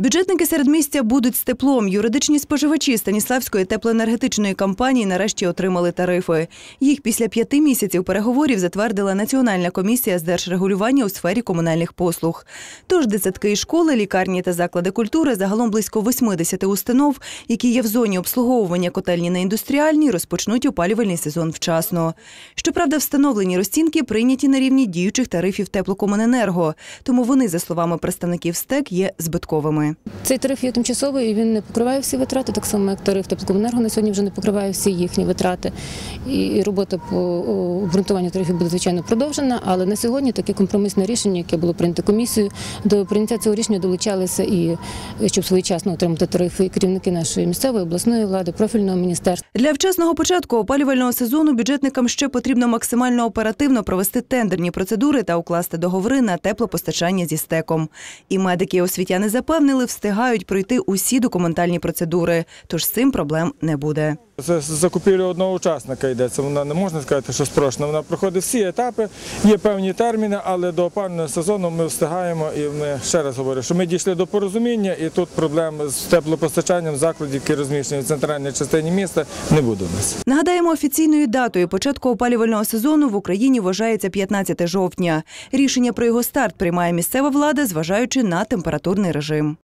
Бюджетники середмістя будуть з теплом. Юридичні споживачі Станіславської теплоенергетичної компанії нарешті отримали тарифи. Їх після п'яти місяців переговорів затвердила Національна комісія з держрегулювання у сфері комунальних послуг. Тож і школи, лікарні та заклади культури, загалом близько 80 установ, які є в зоні обслуговування котельні на індустріальній, розпочнуть опалювальний сезон вчасно. Щоправда, встановлені розцінки прийняті на рівні діючих тарифів теплокомуненерго, тому вони, за словами представників СТЕК, є збитковими. Цей тариф є тимчасовий і він не покриває всі витрати, так само як тариф теплокомуненерго на сьогодні вже не покриває всі їхні витрати. І і робота по обґрунтуванню тарифів буде звичайно продовжена. Але на сьогодні таке компромісне рішення, яке було прийнято комісією, до прийняття цього рішення долучалися і щоб своєчасно отримати тарифи і керівники нашої місцевої обласної влади, профільного міністерства. Для вчасного початку опалювального сезону бюджетникам ще потрібно максимально оперативно провести тендерні процедури та укласти договори на теплопостачання зі стеком. І медики і освітяни запевнили, встигають пройти усі документальні процедури, тож з цим проблем не буде. Це закупівля одного учасника йдеться. Вона не можна сказати, що спрощена. Вона проходить всі етапи, є певні терміни, але до опального сезону ми встигаємо. І ми ще раз говорю, що ми дійшли до порозуміння, і тут проблем з теплопостачанням закладів, які розміщені в центральній частині міста, не буде у нас. Нагадаємо, офіційною датою початку опалювального сезону в Україні вважається 15 жовтня. Рішення про його старт приймає місцева влада, зважаючи на температурний режим.